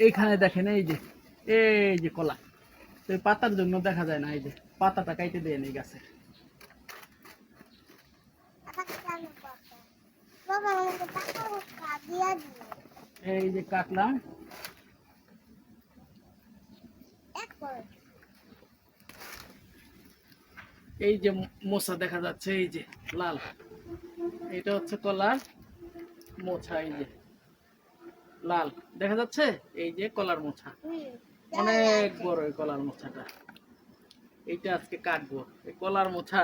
এইখানে দেখেন, এই যে এই যে কলা। তো পাতার জন্য দেখা যায় না, এই যে, পাতাটা কাইতে দেয় এই গাছে। এই যে কাটলাম এই যে মোছা দেখা যাচ্ছে, এই যে, লাল। এটা হচ্ছে কলার মোছা এই যে। লাল। দেখা যাচ্ছে এই যে কলার মোছা। অনেক বড় এই কলার মোছাটা। এইটা আজকে কাটবো। এই কলার মোছা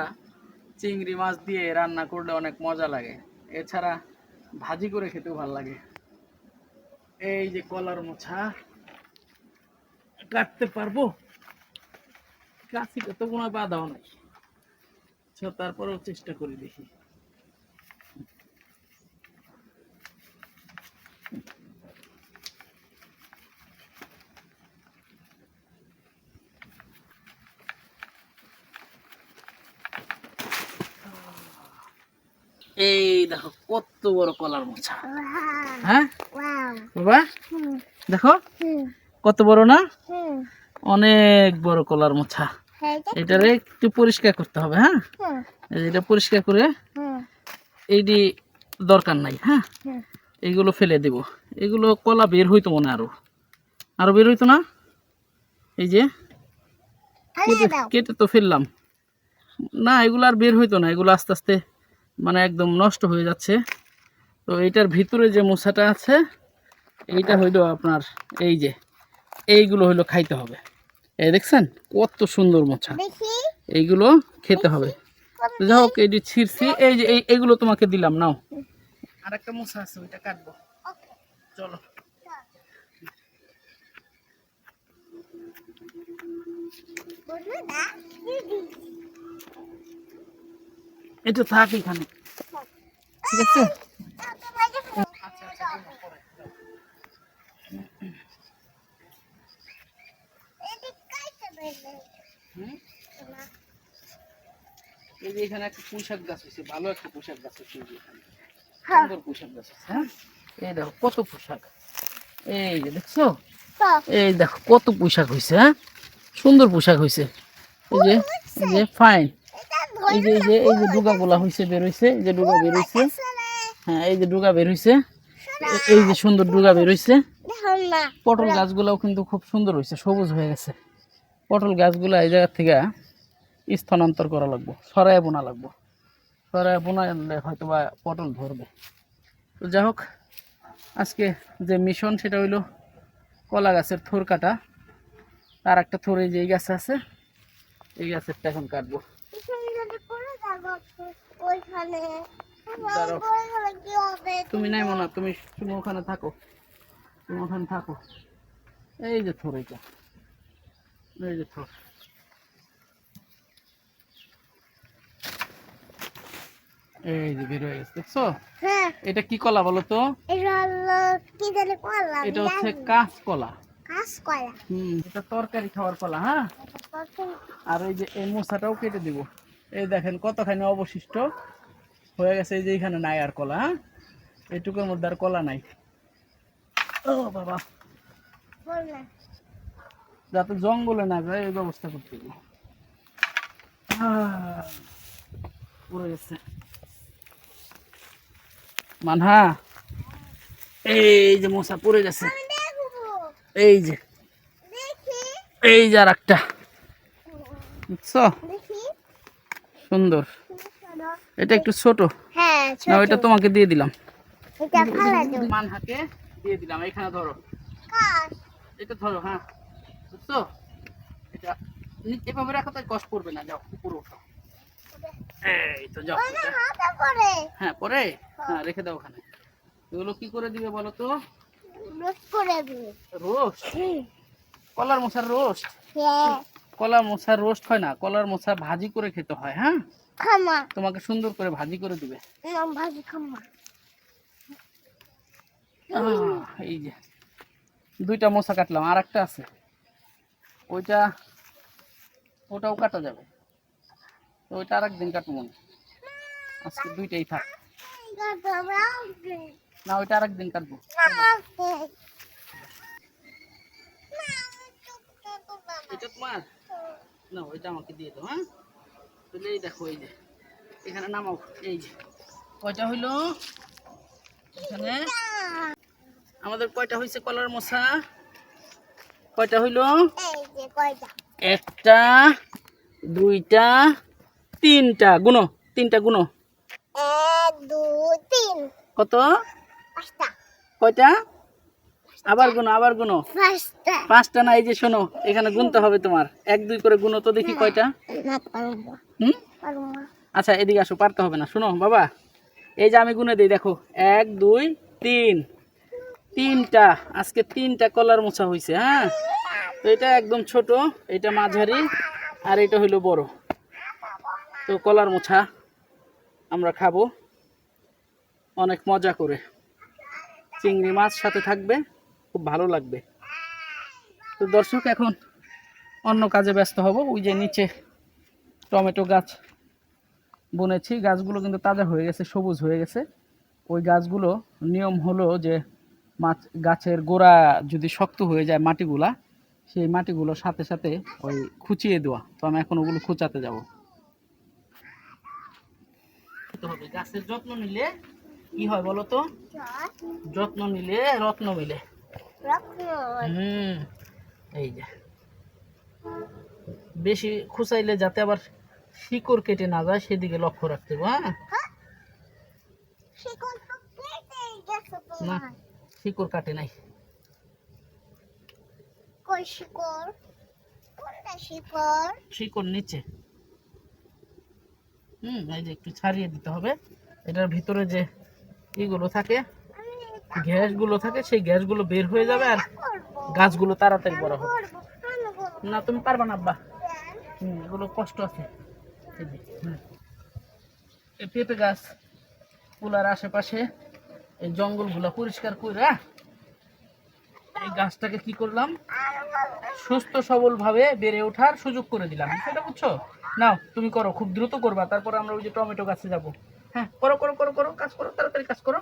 চিংড়ি মাছ দিয়ে রান্না করলে অনেক মজা লাগে। এছাড়া ভাজি করে খেতেও ভালো লাগে। এই যে কলার মোছা। কাটতে পারব? কাছিটা তো কোনো বাধাও নাই। আচ্ছা, তারপরেও চেষ্টা করি দেখি। এই দেখো কত বড় কলার মোছা হ্যাঁ? বাবা দেখো কত বড় না? অনেক বড় কলার মোছা হ্যাঁ এটারে একটু পরিষ্কার করতে হবে হ্যাঁ? এটা পরিষ্কার করে এইটি দরকার নাই হ্যাঁ? হুম। এইগুলো ফেলে দেব। এগুলো কলা বের হইতো মনে আরও। আরও বের হইতো না? এই যে কেটে তো ফেললাম। না এগুলো আর বের হইতো না। এগুলো আস্তে আস্তে মানে একদম নষ্ট হয়ে যাচ্ছে। তো এইটার ভিতরে যে মশাটা আছে এইটা হইল আপনার এই যে এইগুলো হইল খাইতে হবে। এই দেখছেন কত সুন্দর মোছা এইগুলো খেতে হবে। তো যাই হোক এটি ছিঁড়ছি এই যে এই- এইগুলো তোমাকে দিলাম নাও। আর একটা মশা আছে ওইটা কাটবো। চলো। এটা থাক এখানে। ঠিক আছে? এই যে এখানে একটা পুঁইশাক গাছ হয়েছে ভালো একটা পুঁইশাক গাছ হয়েছে এখানে। সুন্দর পুঁইশাক গাছ আছে হ্যাঁ? এই দেখো কত পোশাক এই যে দেখছ? এই দেখো কত পুঁইশাক হয়েছে হ্যাঁ? সুন্দর পোশাক হয়েছে। এই যে ফাইন এই যে এই যে এই যে ডুগা গোলা হয়েছে বের হয়েছে এই যে ডুগা বের হয়েছে হ্যাঁ এই যে ডুগা বের হয়েছে এই যে সুন্দর ডুগা বের হয়েছে পটল গাছগুলোও কিন্তু খুব সুন্দর হয়েছে সবুজ হয়ে গেছে। পটল গাছগুলো এই জায়গা থেকে স্থানান্তর করা লাগবো সরাই বোনা লাগবো। সরাই বোনালে হয়তো বা পটল ধরবে। তো যাই হোক, আজকে যে মিশন সেটা হইল কলা গাছের থোর কাটা। আর একটা থোর এই যে এই গাছ আছে, এই গাছেরটা এখন কাটবো ওইখানে দাঁড়াও। পড়ে গেলে কি হবে তুমি নাই মনে তুমি তুমি ওখানে থাকো। তুমি ওখানে থাকো। এই যে থোর এইটা এই যে থোর। এই যে বের হয়ে গেছে দেখছ? হ্যাঁ। এটা কি কলা বলো তো? এটা এটা হচ্ছে কাঁচ কলা। হুম এটা তরকারি খাওয়ার কলা হ্যাঁ? আর এই যে এই মশাটাও কেটে দিব। এই দেখেন কতখানি অবশিষ্ট। হয়ে গেছে এই যে এখানে নাই আর কলা হ্যাঁ? এইটুকুর মধ্যে আর কলা নাই। ও বাবা। যাতে জঙ্গলে না যায়, এই ব্যবস্থা করতে হবে। মানহা, এই যে মশা পড়ে গেছে। এই যে এই যে আর একটা বুঝছ সুন্দর। এটা একটু ছোট। হ্যাঁ না ওইটা তোমাকে দিয়ে দিলাম। এটা দেব মানহাকে দিয়ে দিলাম এখানে ধরো। এটা ধরো হ্যাঁ। বুঝছ? এটা এভাবে রাখো তাই কষ্ট করবে না। যাও উপরে উঠো এই তো যাও হ্যাঁ পরে হ্যাঁ। রেখে দাও ওখানে। এগুলো কি করে দিবে বলো তো? রোজ করে দিবি। রোস্ট? কলার মশার রোস্ট? হ্যাঁ। কলার মশার রোস্ট হয় না কলার মশা ভাজি করে খেতে হয় হ্যাঁ? তোমাকে সুন্দর করে ভাজি করে দিবে। এই যে দুইটা মশা কাটলাম আর একটা আছে। ওইটা ওটাও কাটা যাবে। তো ওইটা আর একদিন কাটবো। আজকে দুইটাই থাক। না ওইটা আর একদিন কাটবো নমস্তে তোমার। না ওইটা আমাকে দিয়ে দাও হ্যাঁ? তাহলে এই দেখো এই যে এখানে নামাও এই যে। কয়টা হইল? এখানে। আমাদের কয়টা হয়েছে কলার মশা? কয়টা হইল? একটা দুইটা তিনটা। গুনো তিনটা গুনো। কত? কয়টা? আবার গুনো আবার গুনো। পাঁচটা। না এই যে শোনো এখানে গুনতে হবে তোমার। এক দুই করে গুনো তো দেখি কয়টা। হুম? আচ্ছা এদিকে আসো পারতে হবে না। শোনো বাবা এই যে আমি গুনে দিই দেখো। এক দুই তিন। তিনটা আজকে তিনটা কলার মোছা হয়েছে হ্যাঁ? তো এটা একদম ছোট এটা মাঝারি আর এটা হইল বড়। তো কলার মোছা আমরা খাব। অনেক মজা করে। চিংড়ি মাছ সাথে থাকবে। খুব ভালো লাগবে। তো দর্শক এখন অন্য কাজে ব্যস্ত হব। ওই যে নিচে টমেটো গাছ বুনেছি। গাছগুলো কিন্তু তাজা হয়ে গেছে সবুজ হয়ে গেছে। ওই গাছগুলো নিয়ম হলো যে মাছ গাছের গোড়া যদি শক্ত হয়ে যায় মাটিগুলা সেই মাটিগুলো সাথে সাথে ওই খুচিয়ে দেওয়া। তো আমি এখন ওগুলো খুচাতে যাব। গাছের যত্ন নিলে কি হয় বলো তো? যত্ন নিলে রত্ন মিলে। হুম এই যে। বেশি খুচাইলে যাতে আবার শিকড় কেটে না যায় সেদিকে লক্ষ্য রাখতে হবে হ্যাঁ? গেছে না শিকড় কাটে নাই। কই শিকড়? কোনটা শিকড়? শিকড় নিচে। হুম এই যে একটু ছাড়িয়ে দিতে হবে। এটার ভিতরে যে ইগুলো থাকে গ্যাসগুলো থাকে, সেই গ্যাসগুলো বের হয়ে যাবে আর গাছগুলো তাড়াতাড়ি বড় হবে। না, তুমি পারবা না, আব্বা। এগুলো কষ্ট আছে। এই পেঁপে গাছগুলার আশেপাশে এই জঙ্গলগুলো পরিষ্কার করে এই গাছটাকে কি করলাম? সুস্থ, সবলভাবে বেড়ে ওঠার সুযোগ করে দিলাম। সেটা বুঝছ? নাও, তুমি করো, খুব দ্রুত করবা। তারপর আমরা ওই যে টমেটো গাছে যাব। হ্যাঁ করো করো করো করো, কাজ করো, তাড়াতাড়ি কাজ করো।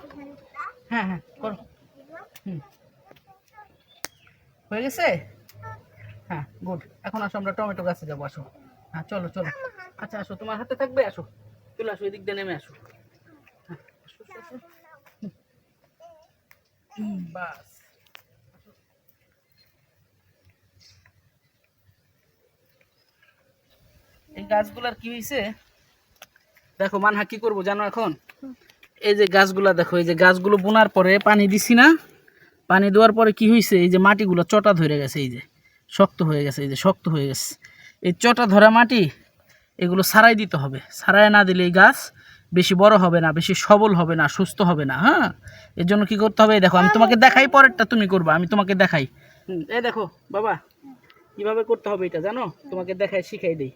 হ্যাঁ হ্যাঁ করো। হুম। হয়ে গেছে? হ্যাঁ গুড এখন আসো আমরা টমেটো গাছে যাব আসো। হ্যাঁ চলো চলো। আচ্ছা আসো তোমার হাতে থাকবে আসো। চলে আসো এদিক দিয়ে নেমে আসো। হ্যাঁ, বাস। এই গাছগুলার কি হয়েছে দেখো মানহা কি করব জানো এখন? এই যে গাছগুলা দেখো এই যে গাছগুলো বোনার পরে পানি দিছি না। পানি দেওয়ার পরে কি হয়েছে এই যে মাটিগুলো চটা ধরে গেছে এই যে শক্ত হয়ে গেছে এই যে শক্ত হয়ে গেছে। এই চটা ধরা মাটি এগুলো সারাই দিতে হবে। সারাই না দিলে এই গাছ বেশি বড় হবে না বেশি সবল হবে না সুস্থ হবে না হ্যাঁ? এর জন্য কি করতে হবে এই দেখো আমি তোমাকে দেখাই পরেরটা তুমি করবা আমি তোমাকে দেখাই। হুম, এই দেখো বাবা কীভাবে করতে হবে এটা জানো? তোমাকে দেখাই শিখাই দিই।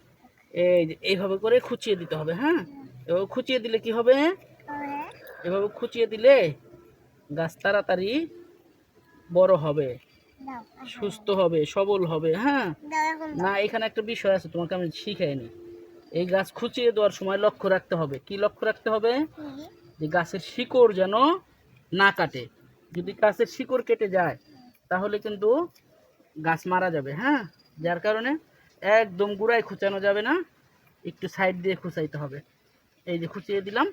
এই যে এইভাবে করে খুচিয়ে দিতে হবে হ্যাঁ? খুচিয়ে দিলে কি হবে? এভাবে খুচিয়ে দিলে গাছ তাড়াতাড়ি বড় হবে সুস্থ হবে সবল হবে হ্যাঁ? না এখানে একটা বিষয় আছে তোমাকে আমি শিখাইনি। এই গাছ খুচিয়ে দেওয়ার সময় লক্ষ্য রাখতে হবে। কি লক্ষ্য রাখতে হবে? যে গাছের শিকড় যেন না কাটে। যদি গাছের শিকড় কেটে যায় তাহলে কিন্তু গাছ মারা যাবে হ্যাঁ? যার কারণে একদম গুড়ায় খুচানো যাবে না একটু সাইড দিয়ে খুচাইতে হবে। এই যে খুচিয়ে দিলাম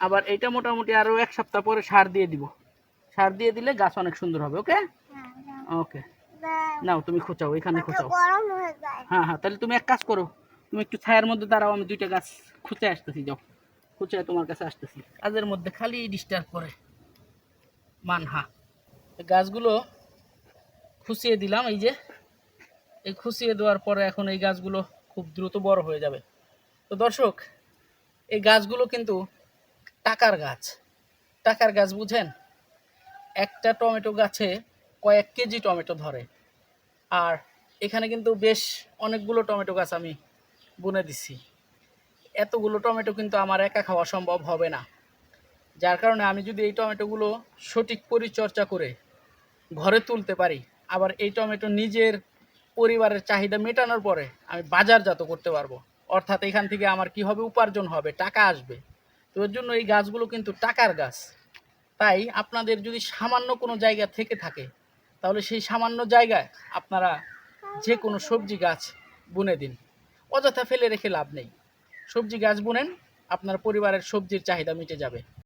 আবার এটা মোটামুটি আরও এক সপ্তাহ পরে সার দিয়ে দিব। সার দিয়ে দিলে গাছ অনেক সুন্দর হবে ওকে? ওকে। নাও তুমি খুচাও এখানে খুচাও। হয়ে যায়। হ্যাঁ হ্যাঁ তাহলে তুমি এক কাজ করো তুমি একটু ছায়ার মধ্যে দাঁড়াও আমি দুইটা গাছ খুঁচে আসতেছি যাও। খুঁচে তোমার কাছে আসতেছি। কাজের মধ্যে খালি ডিস্টার্ব করে। মানহা। গাছগুলো খুঁচিয়ে দিলাম এই যে। এই খুঁচিয়ে দেওয়ার পরে এখন এই গাছগুলো খুব দ্রুত বড় হয়ে যাবে। তো দর্শক এই গাছগুলো কিন্তু টাকার গাছ। টাকার গাছ বুঝেন? একটা টমেটো গাছে কয়েক কেজি টমেটো ধরে। আর এখানে কিন্তু বেশ অনেকগুলো টমেটো গাছ আমি বুনে দিছি। এতগুলো টমেটো কিন্তু আমার একা খাওয়া সম্ভব হবে না। যার কারণে আমি যদি এই টমেটোগুলো সঠিক পরিচর্যা করে ঘরে তুলতে পারি, আবার এই টমেটো নিজের পরিবারের চাহিদা মেটানোর পরে আমি বাজারজাত করতে পারব। অর্থাৎ এখান থেকে আমার কি হবে? উপার্জন হবে, টাকা আসবে। তো এর জন্য এই গাছগুলো কিন্তু টাকার গাছ। তাই আপনাদের যদি সামান্য কোনো জায়গা থেকে থাকে, তাহলে সেই সামান্য জায়গায় আপনারা যে কোনো সবজি গাছ বুনে দিন। অযথা ফেলে রেখে লাভ নেই। সবজি গাছ বুনেন, আপনার পরিবারের সবজির চাহিদা মিটে যাবে।